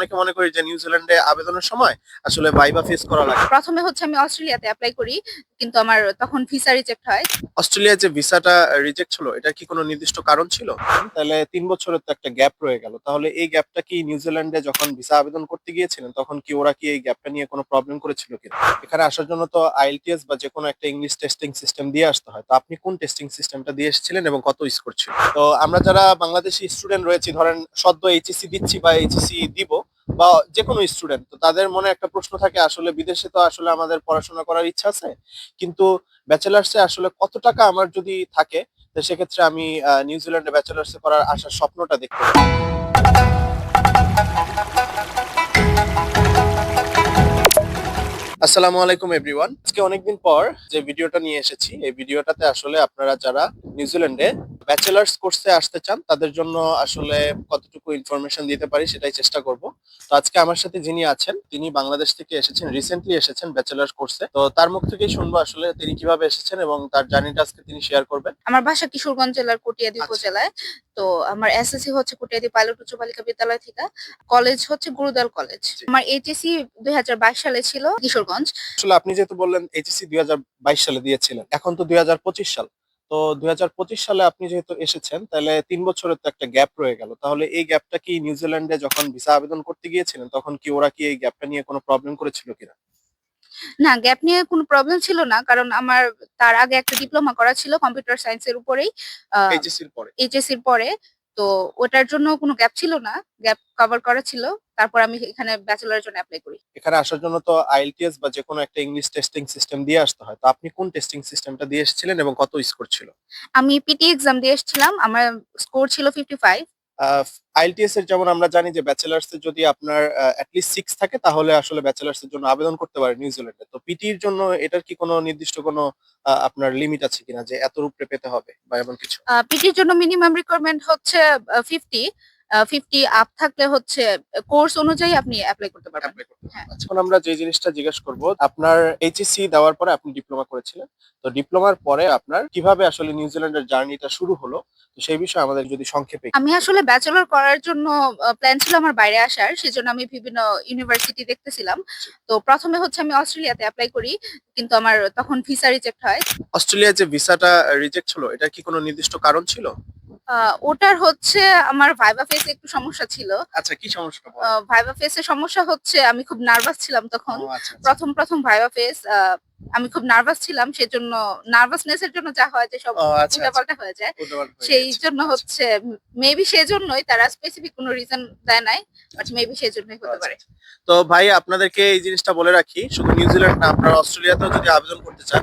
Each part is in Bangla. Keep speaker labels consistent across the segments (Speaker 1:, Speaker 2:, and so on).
Speaker 1: অনেকে মনে করি যে নিউজিল্যান্ডে আবেদনের সময় আসলে ভাইবা ফেস করা লাগে।
Speaker 2: প্রথমে হচ্ছে আমি অস্ট্রেলিয়াতে অ্যাপ্লাই করি কিন্তু আমার তখন ভিসা রিজেক্ট হয়।
Speaker 1: অস্ট্রেলিয়ার যে ভিসাটা রিজেক্ট হলো এটা কি কোনো নির্দিষ্ট কারণ ছিল? তাহলে তিন বছরের তো একটা গ্যাপ রয়ে গেল। তাহলে এই গ্যাপটা কি নিউজিল্যান্ডে যখন ভিসা আবেদন করতে গিয়েছিলেন তখন কি ওরা কি এই গ্যাপটা নিয়ে কোনো প্রবলেম করেছিল কিনা? এখানে আসার জন্য তো আইএলটিএস বা যে কোনো একটা ইংলিশ টেস্টিং সিস্টেম দিয়ে আসতে হয়। তো আপনি কোন টেস্টিং সিস্টেমটা দিয়ে এসেছিলেন এবং কত স্কোর ছিল? তো আমরা যারা বাংলাদেশি স্টুডেন্ট রয়েছি ধরেন সদ্য এইচএসসি দিচ্ছি বা এইচএসসি দিব বা যে কোনো স্টুডেন্ট তো তাদের মনে একটা প্রশ্ন থাকে, আসলে বিদেশে তো আসলে আমাদের পড়াশোনা করার ইচ্ছা আছে, কিন্তু ব্যাচেলার্সে আসলে কত টাকা আমার যদি থাকে, তো সেক্ষেত্রে আমি নিউজিল্যান্ডে ব্যাচেলার্সে করার আসার স্বপ্নটা দেখতে পারি। আসসালামু আলাইকুম এভরিওয়ান আজকে অনেকদিন পর যে ভিডিওটা নিয়ে এসেছি এই ভিডিওটাতে আসলে আপনারা যারা নিউজিল্যান্ডে ব্যাচেলার্স কোর্সে আসতে চান তাদের জন্য আসলে কতটুকু ইনফরমেশন দিতে পারি সেটাই চেষ্টা করব। তো আজকে আমার সাথে যিনি আছেন তিনি বাংলাদেশ থেকে এসেছেন রিসেন্টলি এসেছেন ব্যাচেলার্স কোর্সে। তো তার মুখ থেকেই শুনব আসলে তিনি কীভাবে এসেছেন এবং তার জার্নিটা আজকে তিনি শেয়ার করবেন।
Speaker 2: আমার বাসা কিশোরগঞ্জ জেলার কটিয়াদি
Speaker 1: আচ্ছা।
Speaker 2: উপজেলায়। তো আমার এসএসসি হচ্ছে কটিয়াদি পাইলট উচ্চ বালিকা বিদ্যালয় থেকে। কলেজ হচ্ছে গুরুদাল কলেজ। আমার এইচএসসি দুই হাজার বাইশ সালে ছিল কিশোরগঞ্জ।
Speaker 1: আসলে আপনি যেহেতু বললেন এইচএসসি দুই সালে দিয়েছিলেন এখন তো দুই হাজার পঁচিশ সাল। তো দুই হাজার পঁচিশ সালে আপনি যেহেতু এসেছেন তাহলে তিন বছরের তো একটা গ্যাপ রয়ে গেল। তাহলে এই গ্যাপটা কি নিউজিল্যান্ডে যখন ভিসা আবেদন করতে গিয়েছিলেন তখন কি ওরা কি এই গ্যাপটা নিয়ে কোনো প্রবলেম করেছিল কিনা?
Speaker 2: না গ্যাপ নিয়ে কোনো প্রবলেম ছিল না কারণ আমার তার আগে একটা ডিপ্লোমা করা ছিল কম্পিউটার সায়েন্সের উপরেই
Speaker 1: এইচএসসির পরে?
Speaker 2: এইচএসসির পরে। তো ওটার জন্য কোনো গ্যাপ ছিল না গ্যাপ কভার করা ছিল। তারপর আমি এখানে ব্যাচেলারের জন্য অ্যাপ্লাই করি।
Speaker 1: এখানে আসার জন্য তো আইএলটিএস বা যে কোনো একটা ইংলিশ টেস্টিং সিস্টেম দিয়ে আসতে হয়। তো আপনি কোন টেস্টিং সিস্টেমটা দিয়ে এসেছিলেন এবং কত স্কোর ছিল?
Speaker 2: আমি পিটি এক্সাম দিয়ে এসেছিলাম। আমার স্কোর ছিল ফিফটি ফাইভ
Speaker 1: আইএলটিএস এর যেমন আমরা জানি যে ব্যাচেলার্স এর যদি আপনার অ্যাটলিস্ট সিক্স থাকে তাহলে আসলে ব্যাচেলার্স এর জন্য আবেদন করতে পারে নিউজিল্যান্ডে তো পিটির জন্য এটার কি কোনো নির্দিষ্ট কোনো আপনার লিমিট আছে কিনা যে এত রূপে পেতে হবে বা এমন কিছু?
Speaker 2: পিটি পিটির জন্য মিনিমাম রিকোয়ারমেন্ট হচ্ছে ফিফটি ফিফটি আপ থাকলে হচ্ছে কোর্স অনুযায়ী আপনি অ্যাপ্লাই করতে পারবেন। হ্যাঁ।
Speaker 1: আচ্ছা, এখন আমরা যে জিনিসটা জিজ্ঞেস করব আপনার এইচএসসি দেওয়ার পরে আপনি ডিপ্লোমা করেছিলেন। তো ডিপ্লোমার পরে আপনার কীভাবে আসলে নিউজিল্যান্ডের জার্নিটা শুরু হলো তো সেই বিষয়ে আমাদের যদি সংক্ষেপে
Speaker 2: আমি আসলে ব্যাচেলর করার জন্য প্ল্যান ছিল আমার বাইরে আসার সেজন্য আমি বিভিন্ন ইউনিভার্সিটি দেখতেছিলাম। তো প্রথমে হচ্ছে আমি অস্ট্রেলিয়াতে অ্যাপ্লাই করি কিন্তু আমার তখন ভিসা রিজেক্ট হয়।
Speaker 1: অস্ট্রেলিয়ার যে ভিসাটা রিজেক্ট হলো এটা কি কোনো নির্দিষ্ট কারণ ছিল?
Speaker 2: ওটার হচ্ছে আমার ভাইবা ফেসে একটু সমস্যা ছিল
Speaker 1: আচ্ছা কি সমস্যা?
Speaker 2: ভাইবা ফেসে সমস্যা হচ্ছে আমি খুব নার্ভাস ছিলাম তখন
Speaker 1: আচ্ছা, আচ্ছা।
Speaker 2: প্রথম প্রথম ভাইবা ফেস আমি খুব নার্ভাস ছিলাম সেজন্য নার্ভাসনেস এর জন্য যা হয় যে সব
Speaker 1: আচ্ছা, আচ্ছা।
Speaker 2: উল্টাপাল্টা হয়ে যায় সেই জন্য। হচ্ছে মেবি সেই জন্যই তারা স্পেসিফিক কোনো রিজন দেয় নাই বাট মেবি সেই জন্যই হতে
Speaker 1: আচ্ছা,
Speaker 2: পারে।
Speaker 1: তো ভাই আপনাদেরকে এই জিনিসটা বলে রাখি শুধু নিউজিল্যান্ড না আপনারা অস্ট্রেলিয়াতেও যদি আবেদন করতে চান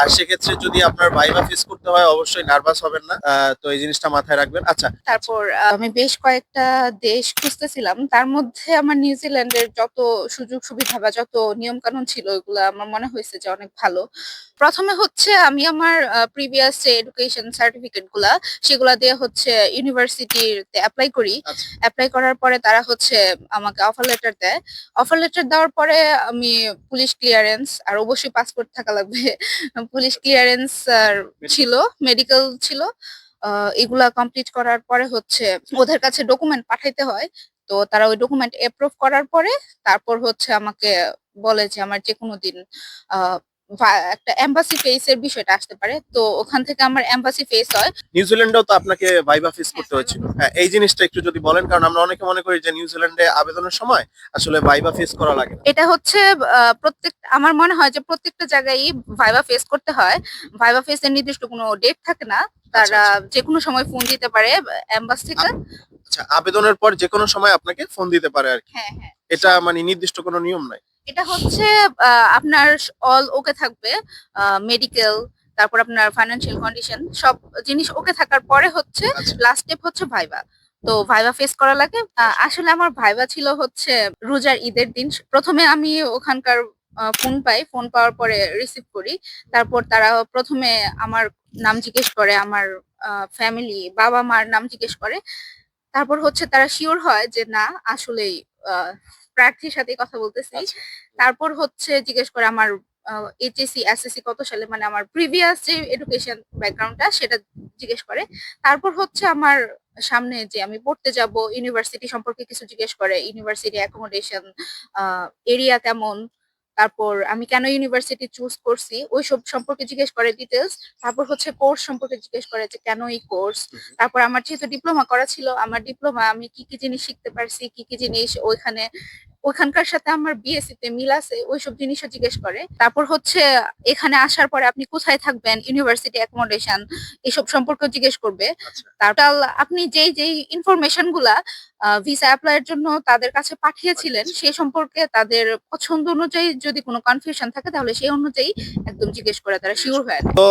Speaker 1: আর সেক্ষেত্রে যদি আপনার ভাইবা ফেস করতে হয় অবশ্যই নার্ভাস হবেন না তো এই জিনিসটা মাথায় রাখবেন আচ্ছা
Speaker 2: তারপর আমি বেশ কয়েকটা দেশ খুঁজতেছিলাম তার মধ্যে আমার নিউজিল্যান্ডের যত সুযোগ সুবিধা বা যত নিয়ম কানুন ছিল ওগুলো আমার মনে হয়েছে যে অনেক ভালো। প্রথমে হচ্ছে আমি আমার প্রিভিয়াস যে এডুকেশন সার্টিফিকেটগুলা সেগুলা দিয়ে হচ্ছে ইউনিভার্সিটিতে অ্যাপ্লাই করি।
Speaker 1: আচ্ছা।
Speaker 2: অ্যাপ্লাই করার পরে তারা হচ্ছে আমাকে অফার লেটার দেয়। অফার লেটার দেওয়ার পরে আমি পুলিশ ক্লিয়ারেন্স আর অবশ্যই পাসপোর্ট থাকা লাগবে। পুলিশ ক্লিয়ারেন্স ছিল মেডিকেল ছিল। এগুলা কমপ্লিট করার পরে হচ্ছে ওদের কাছে ডকুমেন্ট পাঠাইতে হয়। তো তারা ওই ডকুমেন্ট অ্যাপ্রুভ করার পরে তারপর হচ্ছে আমাকে বলে যে আমার যে কোনো দিন একটা এম্বাসি ফেস এর বিষয়টা আসতে পারে। তো ওখান থেকে আমার এম্বাসি ফেস হয়।
Speaker 1: নিউজিল্যান্ডেও তো আপনাকে ভাইবা ফেস করতে
Speaker 2: হ্যাঁ,
Speaker 1: হয়েছিল। হ্যাঁ এই জিনিসটা একটু যদি বলেন কারণ আমরা অনেকে মনে করি যে নিউজিল্যান্ডে আবেদনের সময় আসলে ভাইবা ফেস করা লাগে
Speaker 2: এটা হচ্ছে প্রত্যেক আমার মনে হয় যে প্রত্যেকটা জায়গায় ভাইবা ফেস করতে হয়। ভাইবা ফেস এর নির্দিষ্ট কোনো ডেট থাকে না। তারা যে কোনো সময় ফোন দিতে পারে এম্বাস থেকে।
Speaker 1: আচ্ছা আবেদনের পর যে কোনো সময় আপনাকে ফোন দিতে পারে আর কি।
Speaker 2: হ্যাঁ হ্যাঁ।
Speaker 1: এটা মানে নির্দিষ্ট কোনো নিয়ম নাই।
Speaker 2: এটা হচ্ছে আপনার অল ওকে থাকবে মেডিকেল তারপর আপনার ফাইন্যান্সিয়াল কন্ডিশন সব জিনিস ওকে থাকার পরে হচ্ছে
Speaker 1: আচ্ছা।
Speaker 2: লাস্ট স্টেপ হচ্ছে ভাইবা তো ভাইবা ফেস করা লাগে। আহ, আসলে আমার ভাইবা ছিল হচ্ছে রোজার ঈদের দিন। প্রথমে আমি ওখানকার ফোন পাই। ফোন পাওয়ার পরে রিসিভ করি। তারপর তারা প্রথমে আমার নাম জিজ্ঞেস করে আমার ফ্যামিলি বাবা মার নাম জিজ্ঞেস করে। তারপর হচ্ছে তারা শিওর হয় যে না আসলেই আহ, প্রার্থীর সাথে কথা বলতেছি।
Speaker 1: আচ্ছা।
Speaker 2: তারপর হচ্ছে জিজ্ঞেস করে আমার এইচএসসি এসএসসি কত সালে মানে আমার প্রিভিয়াস যে এডুকেশন ব্যাকগ্রাউন্ডটা সেটা জিজ্ঞেস করে। তারপর হচ্ছে আমার সামনে যে আমি পড়তে যাব ইউনিভার্সিটি সম্পর্কে কিছু জিজ্ঞেস করে ইউনিভার্সিটি অ্যাকোমোডেশন এরিয়া কেমন? তারপর আমি কেন ইউনিভার্সিটি চুজ করছি ওইসব সম্পর্কে জিজ্ঞেস করে ডিটেলস তারপর হচ্ছে কোর্স সম্পর্কে জিজ্ঞেস করে যে কেন এই কোর্স তারপর আমার যেহেতু ডিপ্লোমা করা ছিল আমার ডিপ্লোমা আমি কি কি জিনিস শিখতে পারছি কি কি জিনিস ওইখানে ওইখানকার সাথে আমার বিএসসি তে মিল আছে ওইসব জিনিসও জিজ্ঞেস করে। তারপর হচ্ছে এখানে আসার পরে আপনি কোথায় থাকবেন? ইউনিভার্সিটি অ্যাকোমোডেশন এসব সম্পর্কে জিজ্ঞেস করবে।
Speaker 1: আচ্ছা।
Speaker 2: তারপর আপনি যেই যেই ইনফরমেশনগুলা ভিসা অ্যাপ্লাইয়ের জন্য তাদের কাছে পাঠিয়েছিলেন। সেই সম্পর্কে তাদের পছন্দ অনুযায়ী যদি কোনো কনফিউশন থাকে তাহলে সেই অনুযায়ী একদম জিজ্ঞেস করে তারা শিওর হয়ে
Speaker 1: তো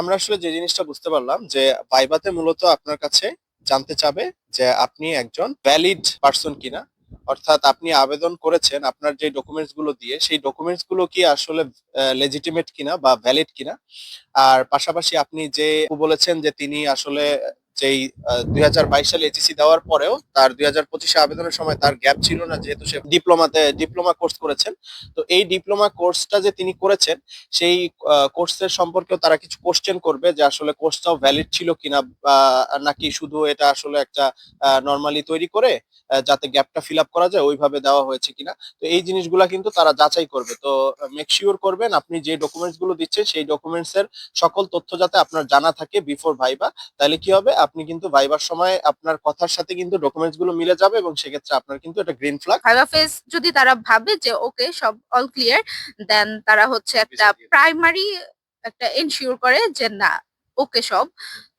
Speaker 1: আমরা আসলে যে জিনিসটা বুঝতে পারলাম যে ভাইবাতে মূলত আপনার কাছে জানতে চাবে যে আপনি একজন ভ্যালিড পার্সন কিনা। অর্থাৎ আপনি আবেদন করেছেন আপনার যে ডকুমেন্টসগুলো দিয়ে, সেই ডকুমেন্টসগুলো কি আসলে লেজিটিমেট কিনা বা ভ্যালিড কিনা? আর পাশাপাশি আপনি যে বলেছেন যে তিনি আসলে যেই দুই হাজার বাইশ সালে এইচএসসি দেওয়ার পরেও তার দুই হাজার পঁচিশে আবেদনের সময় তার গ্যাপ ছিল না, যেহেতু সে ডিপ্লোমাতে, ডিপ্লোমা কোর্স করেছেন। তো এই ডিপ্লোমা কোর্সটা যে তিনি করেছেন, সেই কোর্সের সম্পর্কেও তারা কিছু কোশ্চেন করবে যে আসলে কোর্সটাও ভ্যালিড ছিল কিনা নাকি শুধু এটা আসলে একটা নর্মালি তৈরি করে যাতে গ্যাপটা ফিল আপ করা যায়, ওইভাবে দেওয়া হয়েছে কিনা। তো এই জিনিসগুলা কিন্তু তারা যাচাই করবে। তো মেক শিওর করবেন আপনি যে ডকুমেন্টসগুলো দিচ্ছেন, সেই ডকুমেন্টস এর সকল তথ্য যাতে আপনার জানা থাকে বিফোর ভাইবা, তাহলে কি হবে? আপনি কিন্তু ভাইবার সময় আপনার কথার সাথে কিন্তু ডকুমেন্টসগুলো মিলে যাবে এবং সেক্ষেত্রে আপনার কিন্তু একটা গ্রিন ফ্ল্যাগ
Speaker 2: ভাইবা ফেস যদি তারা ভাবে যে ওকে সব অল ক্লিয়ার দেন তারা হচ্ছে একটা। প্রাইমারি একটা এনশিওর করে যে না ওকে সব।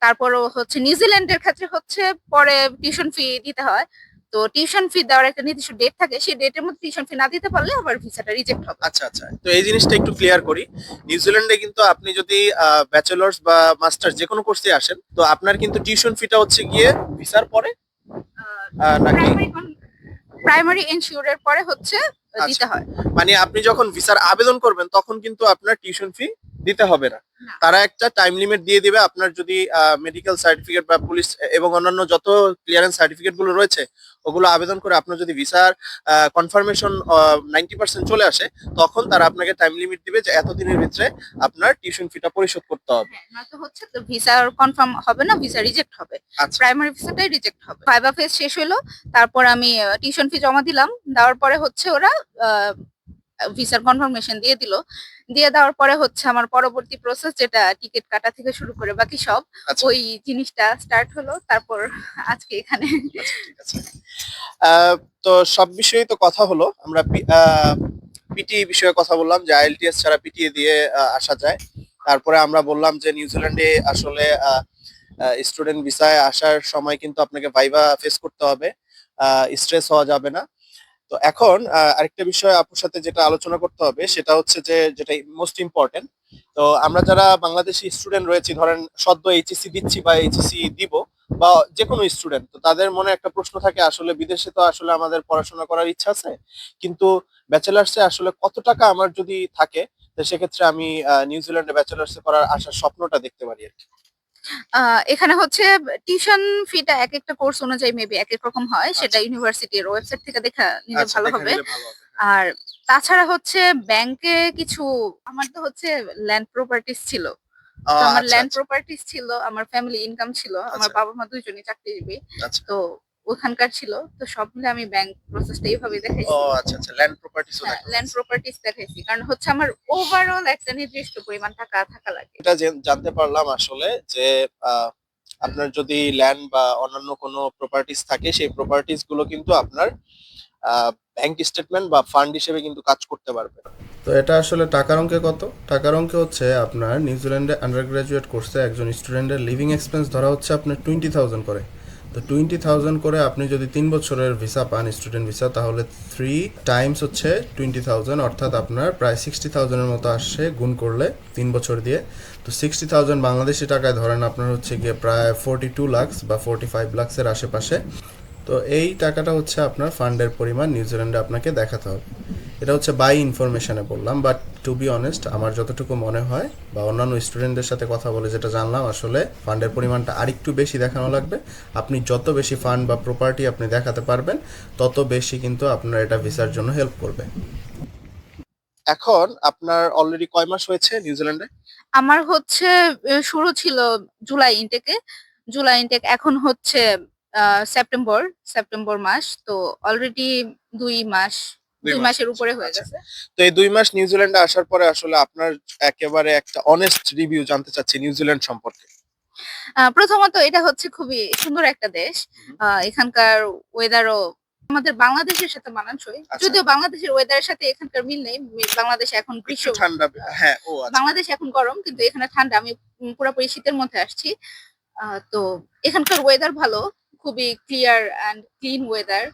Speaker 2: তারপরও হচ্ছে নিউজিল্যান্ডের ক্ষেত্রে হচ্ছে পরে টিউশন ফি দিতে হয়। তো টিউশন ফি দেওয়ার একটা নির্দিষ্ট ডেট থাকে সেই ডেটের মধ্যে টিউশন ফি না দিতে পারলে আবার ভিসাটা রিজেক্ট হবে।
Speaker 1: আচ্ছা আচ্ছা। তো এই জিনিসটা একটু ক্লিয়ার করি। নিউজিল্যান্ডে কিন্তু আপনি যদি ব্যাচেলার্স বা মাস্টার্স যে কোনো কোর্সে আসেন তো আপনার কিন্তু টিউশন ফিটা হচ্ছে গিয়ে ভিসার পরে? নাকি
Speaker 2: প্রাইমারি এনশিওরের পরে হচ্ছে
Speaker 1: আচ্ছা।
Speaker 2: দিতে হয়।
Speaker 1: মানে আপনি যখন ভিসার আবেদন করবেন তখন কিন্তু আপনার টিউশন ফি দিতে হবে না। তারা একটা টাইম লিমিট দিয়ে দিবে আপনার যদি মেডিকেল সার্টিফিকেট বা পুলিশ এবং অন্যান্য যত ক্লিয়ারেন্স সার্টিফিকেটগুলো রয়েছে ওগুলো আবেদন করে আপনার যদি ভিসার কনফার্মেশন নাইনটি পার্সেন্ট চলে আসে তখন তারা আপনাকে টাইম লিমিট দিবে যে এতদিনের ভিতরে আপনার টিউশন ফিটা পরিশোধ করতে হবে।
Speaker 2: হ্যাঁ নয়তো হচ্ছে তো ভিসা কনফার্ম হবে না ভিসা রিজেক্ট হবে।
Speaker 1: আচ্ছা।
Speaker 2: প্রাইমারি ভিসাটাই রিজেক্ট হবে। ফেজ শেষ হলো তারপর আমি টিউশন ফি জমা দিলাম দেওয়ার পরে হচ্ছে ওরা ভিসার কনফার্মেশন দিয়ে দিল। দিয়ে দেওয়ার পরে হচ্ছে আমার পরবর্তী প্রসেস যেটা টিকিট কাটা থেকে শুরু করে বাকি সব
Speaker 1: আচ্ছা।
Speaker 2: ওই জিনিসটা স্টার্ট হলো। তারপর আজকে এখানে।
Speaker 1: আচ্ছা, তো সব বিষয়ে তো কথা হলো। আমরা পিটি বিষয়ে কথা বললাম যে আইএলটিএস ছাড়া পিটিএ দিয়ে আসা যায়। তারপরে আমরা বললাম যে নিউজিল্যান্ডে আসলে স্টুডেন্ট ভিসায় আসার সময় কিন্তু আপনাকে ভাইবা ফেস করতে হবে। স্ট্রেস হওয়া যাবে না। তো এখন আরেকটা বিষয় আপুর সাথে যেটা আলোচনা করতে হবে, সেটা হচ্ছে যে, যেটা মোস্ট ইম্পর্টেন্ট তো আমরা যারা বাংলাদেশি স্টুডেন্ট রয়েছি, ধরেন সদ্য এইচএসসি দিচ্ছি বা এইচএসসি দিব, বা যে কোনো স্টুডেন্ট তো তাদের মনে একটা প্রশ্ন থাকে, আসলে বিদেশে তো আসলে আমাদের পড়াশোনা করার ইচ্ছা আছে? কিন্তু ব্যাচেলার্সে আসলে কত টাকা আমার যদি থাকে, তো সেক্ষেত্রে আমি নিউজিল্যান্ডে ব্যাচেলার্সে করার আসার স্বপ্নটা দেখতে পারি আর কি।
Speaker 2: এখানে হচ্ছে টিউশন ফিটা এক একটা কোর্স অনুযায়ী মেবি এক এক রকম হয় সেটা ইউনিভার্সিটির ওয়েবসাইট থেকে দেখা নিলে
Speaker 1: আচ্ছা,
Speaker 2: ভালো হবে
Speaker 1: নিলে ভালো হবে।
Speaker 2: আর তাছাড়া হচ্ছে ব্যাংকে কিছু আমার তো হচ্ছে ল্যান্ড প্রপার্টিস ছিল তো আমার
Speaker 1: আচ্ছা,
Speaker 2: ল্যান্ড
Speaker 1: আচ্ছা,
Speaker 2: প্রপার্টিস ছিল আমার ফ্যামিলি ইনকাম ছিল আমার
Speaker 1: আচ্ছা।
Speaker 2: বাবা মা দুজনই চাকরিজীবী
Speaker 1: আচ্ছা।
Speaker 2: তো ওখানকার ছিল তো সব মিলে আমি ব্যাংক প্রসেসটা এইভাবে দেখাইছি।
Speaker 1: ও আচ্ছা আচ্ছা ল্যান্ড প্রপার্টিসও
Speaker 2: ল্যান্ড প্রপার্টিস দেখাইছি। কারণ হচ্ছে আমার ওভারঅল একটা নির্দিষ্ট পরিমাণ টাকা থাকা লাগে।
Speaker 1: এটা জানতে পারলাম আসলে যে আহ, আপনার যদি ল্যান্ড বা অন্যান্য কোনো প্রপার্টিস থাকে সেই প্রপার্টিসগুলো কিন্তু আপনার ব্যাংক স্টেটমেন্ট বা ফান্ড হিসেবে কিন্তু কাজ করতে পারবে।
Speaker 3: তো এটা আসলে টাকার অঙ্কে কত? টাকার অঙ্কে হচ্ছে আপনার নিউজিল্যান্ডে আন্ডার গ্রাজুয়েট কোর্সে একজন স্টুডেন্টের লিভিং এক্সপেন্স ধরা হচ্ছে আপনার টোয়েন্টি থাউজেন্ড করে। তো টোয়েন্টি থাউজেন্ড করে আপনি যদি তিন বছরের ভিসা পান স্টুডেন্ট ভিসা তাহলে থ্রি টাইমস হচ্ছে টোয়েন্টি থাউজেন্ড অর্থাৎ আপনার প্রায় সিক্সটি থাউজেন্ডের মতো আসছে গুণ করলে তিন বছর দিয়ে। তো সিক্সটি থাউজেন্ড বাংলাদেশি টাকায় ধরেন আপনার হচ্ছে গিয়ে প্রায় ফোরটি টু লাক্স বা ফোরটি ফাইভ লাক্সের আশেপাশে। তো এই টাকাটা হচ্ছে আপনার ফান্ডের পরিমাণ নিউজিল্যান্ডে আপনাকে দেখাতে হবে। এটা হচ্ছে বাই ইনফরমেশনে বললাম বাট টু বি অনেস্ট আমার যতটুকু মনে হয় বা অন্যান্য স্টুডেন্টদের সাথে কথা বলে যেটা জানলাম আসলে ফান্ডের পরিমাণটা আরেকটু বেশি দেখানো লাগবে। আপনি যত বেশি ফান্ড বা প্রপার্টি আপনি দেখাতে পারবেন তত বেশি কিন্তু আপনার এটা ভিসার জন্য হেল্প করবে।
Speaker 1: এখন আপনার অলরেডি কয় মাস হয়েছে নিউজিল্যান্ডে
Speaker 2: আমার হচ্ছে শুরু ছিল জুলাই ইনটেকে জুলাই ইনটেক এখন হচ্ছে আহ, সেপ্টেম্বর সেপ্টেম্বর মাস। তো অলরেডি দুই মাস দুই মাসের উপরে হয়ে
Speaker 1: আচ্ছা।
Speaker 2: গেছে।
Speaker 1: তো এই দুই মাস নিউজিল্যান্ডে আসার পরে আসলে আপনার একেবারে একটা অনেস্ট রিভিউ জানতে চাচ্ছি নিউজিল্যান্ড সম্পর্কে।
Speaker 2: প্রথমত এটা হচ্ছে খুবই সুন্দর একটা দেশ। এখানকার ওয়েদারও আমাদের বাংলাদেশের সাথে মানানসই।
Speaker 1: আচ্ছা।
Speaker 2: যদিও বাংলাদেশের ওয়েদারের সাথে এখানকার মিল নেই বাংলাদেশে এখন গ্রীষ্ম।
Speaker 1: ঠান্ডা হ্যাঁ ও আচ্ছা।
Speaker 2: বাংলাদেশ এখন গরম কিন্তু এখানে ঠান্ডা। আমি পুরোপুরি শীতের মধ্যে আসছি। তো এখানকার ওয়েদার ভালো খুবই ক্লিয়ার অ্যান্ড ক্লিন ওয়েদার।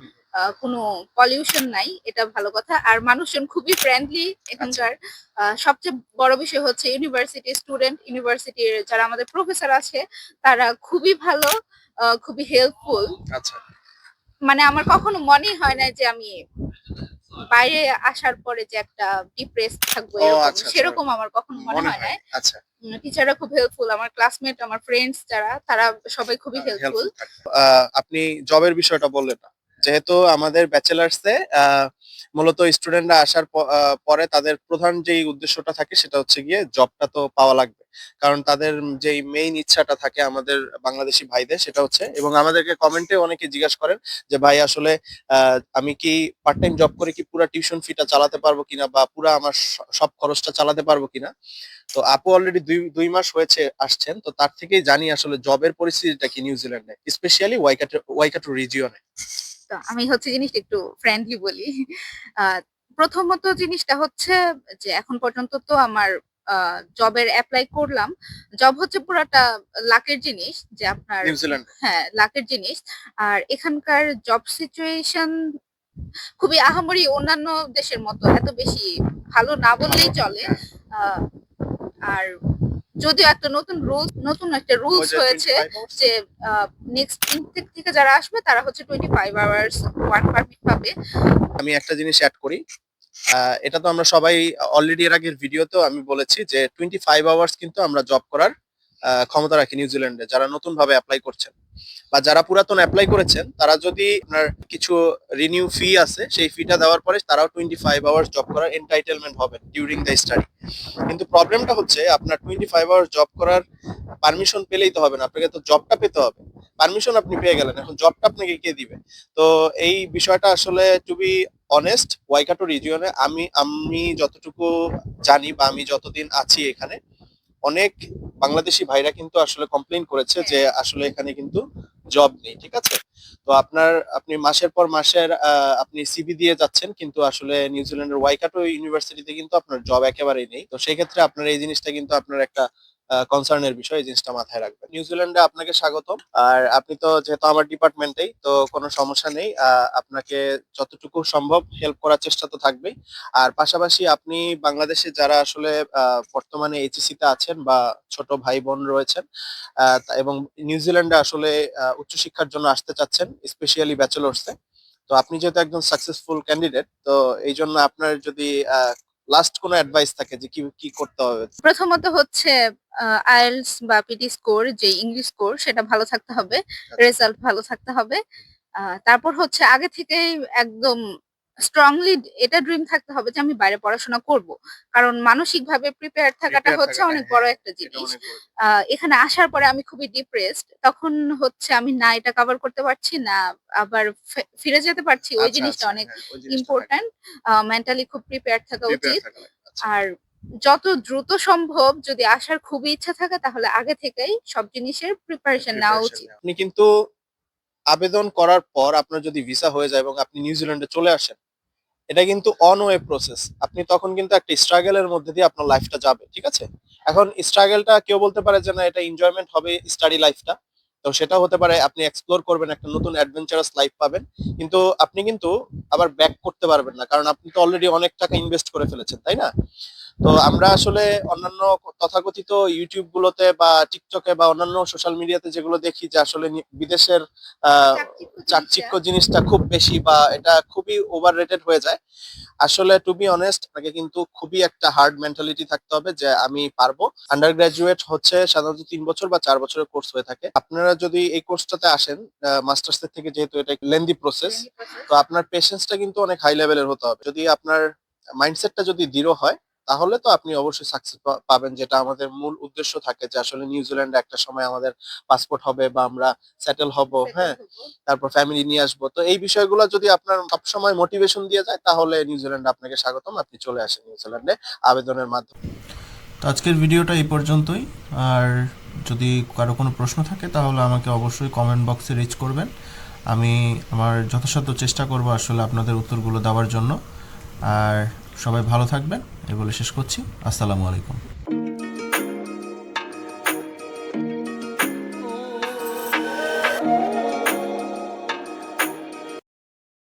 Speaker 2: কোনো পলিউশন নাই এটা ভালো কথা। আর মানুষজন খুবই ফ্রেন্ডলি এখানকার। আহ, সবচেয়ে বড় বিষয় হচ্ছে ইউনিভার্সিটি স্টুডেন্ট ইউনিভার্সিটির যারা আমাদের প্রফেসর আছে তারা খুবই ভালো খুবই হেল্পফুল
Speaker 1: আচ্ছা।
Speaker 2: মানে আমার কখনো মনেই হয় না যে আমি বাইরে আসার পরে যে একটা ডিপ্রেস থাকব।
Speaker 1: আচ্ছা, আচ্ছা।
Speaker 2: সেরকম আমার কখনো মনে
Speaker 1: মনে
Speaker 2: হয় না
Speaker 1: আচ্ছা।
Speaker 2: টিচাররা খুব হেল্পফুল আমার ক্লাসমেট আমার ফ্রেন্ডস যারা তারা সবাই খুবই হেল্পফুল
Speaker 1: আপনি জবের বিষয়টা বললেন না। যেহেতু আমাদের ব্যাচেলার্সে মূলত স্টুডেন্টরা আসার পরে তাদের প্রধান যেই উদ্দেশ্যটা থাকে সেটা হচ্ছে গিয়ে জবটা তো পাওয়া লাগবে। কারণ তাদের যেই মেইন ইচ্ছাটা থাকে আমাদের বাংলাদেশি ভাইদের সেটা হচ্ছে, এবং আমাদেরকে কমেন্টে অনেকে জিজ্ঞাসা করেন যে, ভাই, আসলে আমি কি পার্ট টাইম জব করে কি পুরো টিউশন ফিটা চালাতে পারব কিনা বা পুরো আমার সব খরচটা চালাতে পারব কিনা? তো আপু অলরেডি দুই দুই মাস হয়েছে আসছেন, তো তার থেকেই জানি আসলে জবের পরিস্থিতিটা কি নিউজিল্যান্ডে স্পেশালি ওয়াইকাটো ওয়াইকাটো রিজিয়নে
Speaker 2: আমি হচ্ছে জিনিসটা একটু ফ্রেন্ডলি বলি। প্রথমত জিনিসটা হচ্ছে যে এখন পর্যন্ত তো আমার জবের অ্যাপ্লাই করলাম। জব হচ্ছে পুরাটা লাকের জিনিস যে আপনার হ্যাঁ লাকের জিনিস। আর এখানকার জব সিচুয়েশন খুবই আহামরি অন্যান্য দেশের মতো এত বেশি ভালো না বললেই চলে। আহ, আর যদিও একটা নতুন রুলস নতুন একটা রুলস হয়েছে যে নেক্সট ইনটেক থেকে যারা আসবে তারা হচ্ছে twenty five hours work permit পাবে।
Speaker 1: আমি একটা জিনিস অ্যাড করি। এটা তো আমরা সবাই অলরেডি এর আগের ভিডিওতেও আমি বলেছি যে টোয়েন্টি ফাইভ আওয়ার্স কিন্তু আমরা জব করার ক্ষমতা রাখি নিউজিল্যান্ডে যারা নতুন ভাবে অ্যাপ্লাই করছেন। বা যারা পুরাতন অ্যাপ্লাই করেছেন, তারা যদি আপনার কিছু রিনিউ ফি আছে, সেই ফিটা দেওয়ার পরে তারাও টোয়েন্টি ফাইভ আওয়ার্স জব করার এন্টাইটেলমেন্ট হবে ডিউরিং দ্য স্টাডি কিন্তু প্রবলেমটা হচ্ছে, আপনার টোয়েন্টি ফাইভ আওয়ার্স জব করার পারমিশন পেলেই তো হবে না, আপনাকে তো জবটা পেতে হবে। পারমিশন আপনি পেয়ে গেলেন, এখন জবটা আপনাকে কে দিবে? তো এই বিষয়টা আসলে টু বি অনেস্ট ওয়াইকাটো রিজিয়নে আমি আমি যতটুকু জানি বা আমি যতদিন আছি এখানে অনেক বাংলাদেশি ভাইরা কিন্তু আসলে কমপ্লেন করেছে যে আসলে এখানে কিন্তু জব নেই, ঠিক আছে? তো আপনার, আপনি মাসের পর মাসের আপনি সিভি দিয়ে যাচ্ছেন, কিন্তু আসলে নিউজিল্যান্ডের ওয়াইকাটো ইউনিভার্সিটিতে কিন্তু আপনার জব একেবারেই নেই। তো সেই ক্ষেত্রে আপনার এই জিনিসটা কিন্তু আপনার একটা কনসার্নের বিষয় এই জিনিসটা মাথায় রাখবেন। নিউজিল্যান্ডে আপনাকে স্বাগত আর আপনি তো যেহেতু আমার ডিপার্টমেন্টেই তো কোনো সমস্যা নেই। আপনাকে যতটুকু সম্ভব হেল্প করার চেষ্টা তো থাকবেই। আর পাশাপাশি আপনি বাংলাদেশে যারা আসলে বর্তমানে এইচএসসি তে আছেন বা ছোট ভাই বোন রয়েছেন এবং নিউজিল্যান্ডে আসলে উচ্চশিক্ষার জন্য আসতে চাচ্ছেন স্পেশালি ব্যাচেলর্সে তো আপনি যেহেতু একজন সাকসেসফুল ক্যান্ডিডেট তো এই জন্য আপনার যদি লাস্ট কোনো অ্যাডভাইস থাকে যে কি কি করতে হবে?
Speaker 2: প্রথমত হচ্ছে আইএলস বা পিটি স্কোর যে ইংলিশ স্কোর সেটা ভালো থাকতে হবে রেজাল্ট ভালো থাকতে হবে। আহ, তারপর হচ্ছে আগে থেকেই একদম স্ট্রংলি এটা ড্রিম থাকতে হবে যে আমি বাইরে পড়াশোনা করব। কারণ মানসিক ভাবে প্রিপেয়ার থাকাটা হচ্ছে অনেক
Speaker 1: হ্যাঁ,
Speaker 2: বড় একটা জিনিস। আহ, এখানে আসার পরে আমি খুবই ডিপ্রেসড তখন হচ্ছে আমি না এটা কভার করতে পারছি না আবার ফে- ফিরে যেতে পারছি। ওই
Speaker 1: আচ্ছা,
Speaker 2: জিনিসটা
Speaker 1: আচ্ছা,
Speaker 2: অনেক
Speaker 1: হ্যাঁ,
Speaker 2: ইম্পর্ট্যান্ট মেন্টালি খুব প্রিপেয়ার থাকা উচিত।
Speaker 1: আচ্ছা।
Speaker 2: আর যত দ্রুত সম্ভব যদি আসার খুবই ইচ্ছা থাকে তাহলে আগে থেকেই সব জিনিসের প্রিপারেশন নেওয়া উচিত।
Speaker 1: আপনি কিন্তু আবেদন করার পর আপনার যদি ভিসা হয়ে যায় এবং আপনি নিউজিল্যান্ডে চলে আসেন এটা কিন্তু অন ওয়ে প্রসেস আপনি তখন কিন্তু একটা স্ট্রাগলের মধ্যে দিয়ে আপনার লাইফটা যাবে, ঠিক আছে? এখন স্ট্রাগলটা কেউ বলতে পারে যে, না, এটা এনজয়মেন্ট হবে স্টাডি লাইফটা তো সেটা হতে পারে আপনি এক্সপ্লোর করবেন একটা নতুন অ্যাডভেঞ্চারাস লাইফ পাবেন, কিন্তু আপনি কিন্তু আবার ব্যাক করতে পারবেন না, কারণ আপনি তো অলরেডি অনেক টাকা ইনভেস্ট করে ফেলেছেন, তাই না? তো আমরা আসলে অন্যান্য তথাকথিত ইউটিউব গুলোতে বা টিকটকে বা অন্যান্য সোশ্যাল মিডিয়াতে যেগুলো দেখি যে আসলে বিদেশের আহ, চাকচিক্য জিনিসটা। খুব বেশি বা এটা খুবই ওভার রেটেড হয়ে যায়। আসলে টু বি অনেস্ট আপনাকে কিন্তু খুবই একটা হার্ড মেন্টালিটি থাকতে হবে যে আমি পারব। আন্ডার গ্রাজুয়েট হচ্ছে সাধারণত তিন বছর বা চার বছরের কোর্স হয়ে থাকে। আপনারা যদি এই কোর্সটাতে আসেন মাস্টার্স থেকে যেহেতু এটা লেন্দি প্রসেস তো আপনার পেশেন্সটা কিন্তু অনেক হাই লেভেলের হতে হবে। যদি আপনার মাইন্ডসেটটা যদি দৃঢ় হয় তাহলে তো আপনি অবশ্যই সাকসেস পাবেন যেটা আমাদের মূল উদ্দেশ্য থাকে যে আসলে নিউজিল্যান্ডে একটা সময় আমাদের পাসপোর্ট হবে বা আমরা সেটেল হব হ্যাঁ? তারপর ফ্যামিলি নিয়ে আসব। তো এই বিষয়গুলো যদি আপনার সবসময় মোটিভেশন দিয়ে যায় তাহলে নিউজিল্যান্ড আপনাকে স্বাগতম। আপনি চলে আসেন নিউজিল্যান্ডে আবেদনের মাধ্যমে।
Speaker 3: তো আজকের ভিডিওটা এই পর্যন্তই। আর যদি কারও কোনো প্রশ্ন থাকে তাহলে আমাকে অবশ্যই কমেন্ট বক্সে রিচ করবেন। আমি আমার যথাসাধ্য চেষ্টা করব আসলে আপনাদের উত্তরগুলো দেওয়ার জন্য। আর সবাই ভালো থাকবেন। এই বলে শেষ করছি। আসসালামু আলাইকুম।